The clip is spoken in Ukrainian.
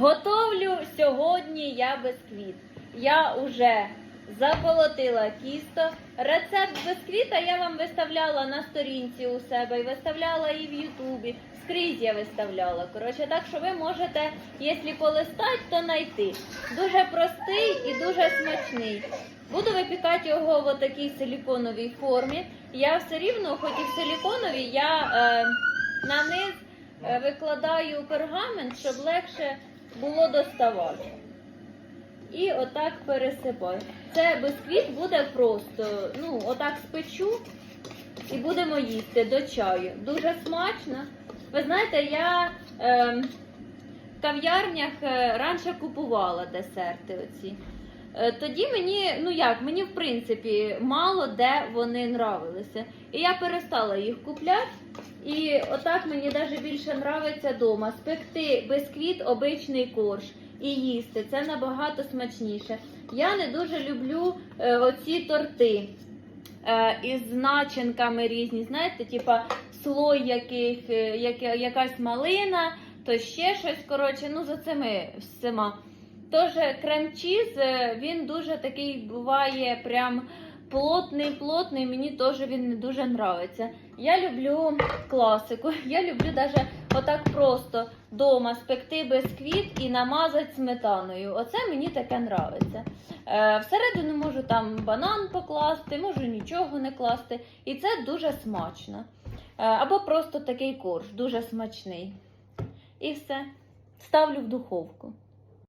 Готовлю сьогодні я бисквіт. Я вже заколотила кісто. Рецепт бисквіта я вам виставляла на сторінці у себе і виставляла і в Ютубі. Скрізь я виставляла. Коротше, так що ви можете, якщо полистати, то знайти. Дуже простий і дуже смачний. Буду випікати його в такій силіконовій формі. Я все рівно, хоч і в силіконовій, я е, на низ е, викладаю пергамент, щоб легше було доставати. І отак пересипаю. Це бисквіт буде просто, ну, отак спечу і будемо їсти до чаю. Дуже смачно. Ви знаєте, я е, в кав'ярнях е, раніше купувала десерти оці. Е, Тоді мені, ну як, мені в принципі мало де вони нравилися. І я перестала їх купляти. І отак мені навіть більше нравиться вдома. Спекти бисквіт, обичний корж і їсти. Це набагато смачніше. Я не дуже люблю е, оці торти е, із начинками різні. Знаєте, типа слой яких, е, як, якась малина, то ще щось. Коротше, ну за цими всіма. Тож крем-чіз, е, він дуже такий буває прям плотний, плотний. Мені теж він не дуже нравиться. Я люблю класику. Я люблю навіть отак просто вдома спекти бисквіт і намазати сметаною. Оце мені таке нравиться. Е, всередину можу там банан покласти, можу нічого не класти. І це дуже смачно. Е, або просто такий корж, дуже смачний. І все. Ставлю в духовку.